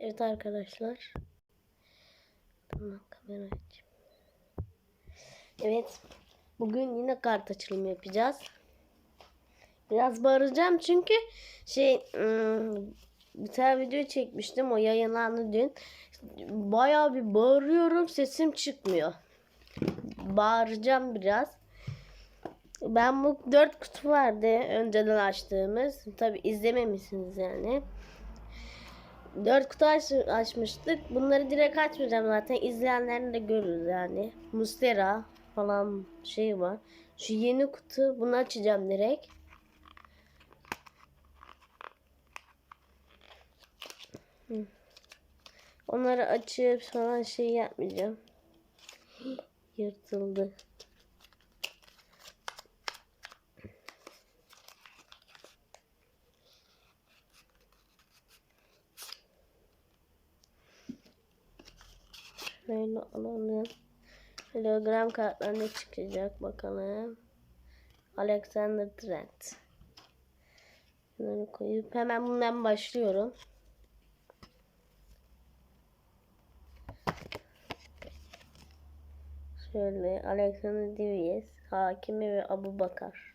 Evet arkadaşlar. Tamam kamera açayım. Evet. Bugün yine kart açılımı yapacağız. Biraz bağıracağım çünkü şey ım, bir tane video çekmiştim. O yayınlandı dün. Bayağı bir bağırıyorum. Sesim çıkmıyor. Bağıracağım biraz. Ben bu dört kutu vardı önceden açtığımız. Tabi izlememişsiniz yani. Dört kutu aç, açmıştık. Bunları direkt açmayacağım zaten. İzleyenlerini de görürüz yani. Mustera falan şey var. Şu yeni kutu bunu açacağım direkt. Onları açıp sonra şey yapmayacağım. Yırtıldı. Şöyle alalım. Hologram kartlar ne çıkacak bakalım. Alexander Trent. Bunları koyup hemen bundan başlıyorum. Şöyle Alexander Divies, Hakimi ve Abu Bakar.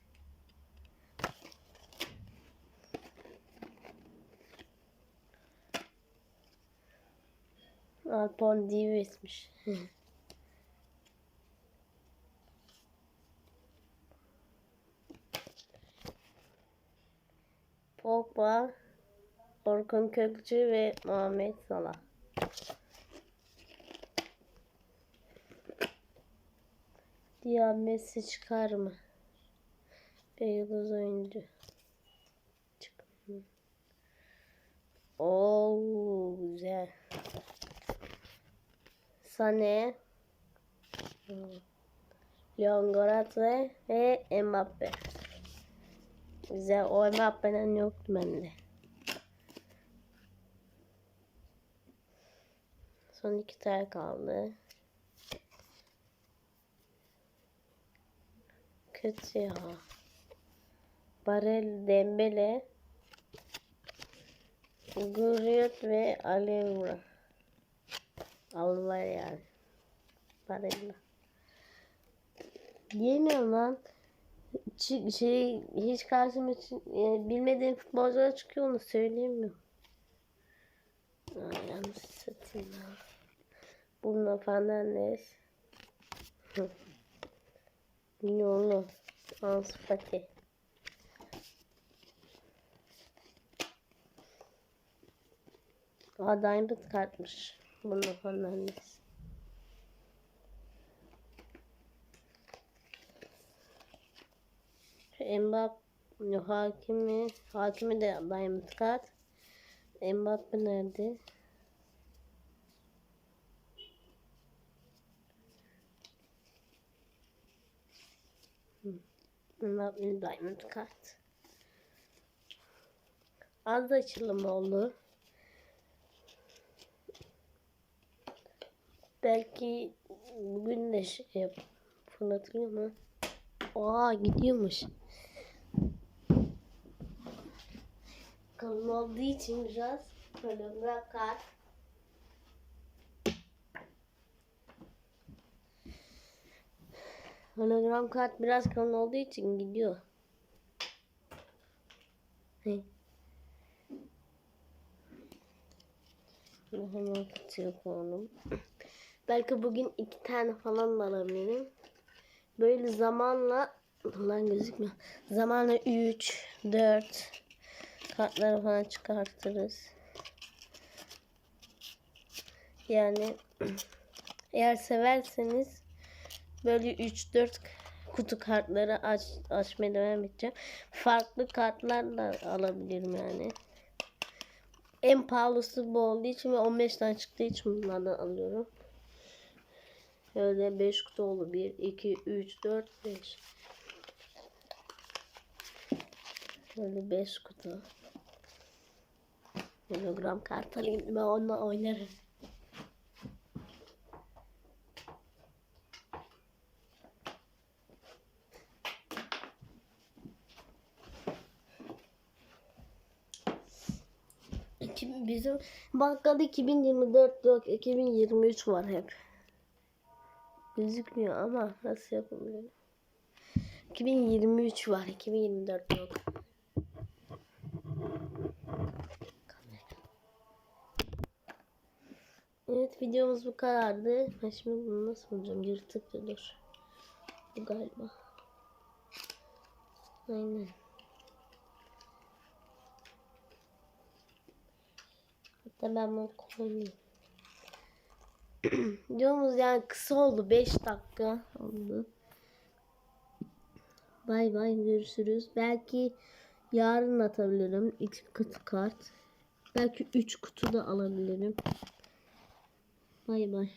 Alpon Divies'miş. Pogba, Orkun Kökçü ve Muhammed Salah. Diğer Messi çıkar mı? Bir yıldız oyuncu. Çıkmıyor. Oo Sane. Leon Goretzka ve Mbappe. Güzel. O Mbappe'den yoktu bende. Son iki tane kaldı. Kötü ya. Barel Dembele. Gurriot ve Alevra. Alvar yani. Barella. Yeni lan. Çı- şey hiç karşıma çı- e, bilmediğim futbolcular çıkıyor onu söyleyemiyorum. Ay yanlış satayım ya. Bruno Fernandes. Hı. Yolu. Ansu Fati. Aa Diamond kartmış. Bruno Fernandes. Mbappe hakimi hakimi de Diamond kart. Mbappe nerede? Mbappe Diamond kart. Az açılım oldu. Belki bugün de şey yap fırlatılıyor mu? Aa gidiyormuş. Kalın olduğu için biraz böyle bırakar. Hologram kart biraz kalın olduğu için gidiyor. He. Hemen kutuya koyalım. Belki bugün iki tane falan alabilirim. Böyle zamanla Bundan gözükmüyor. Zamanla 3, 4 kartları falan çıkartırız. Yani eğer severseniz böyle 3-4 kutu kartları aç, açmaya devam edeceğim. Farklı kartlar da alabilirim yani. En pahalısı bu olduğu için ve 15 tane çıktığı için bunlardan alıyorum. Şöyle 5 kutu oldu. 1, 2, 3, 4, 5. Şöyle 5 kutu. Hologram kart alayım ben onunla oynarım. Bizim bankada 2024 yok 2023 var hep. Gözükmüyor ama nasıl yapabilirim? 2023 var 2024 yok. Evet videomuz bu kadardı. Ben şimdi bunu nasıl bulacağım? Yırtık dur. Bu galiba. Aynen. Hatta ben bunu koyayım. Videomuz yani kısa oldu. 5 dakika oldu. Bay bay görüşürüz. Belki yarın atabilirim. X kutu kart. Belki 3 kutu da alabilirim. Bay bay.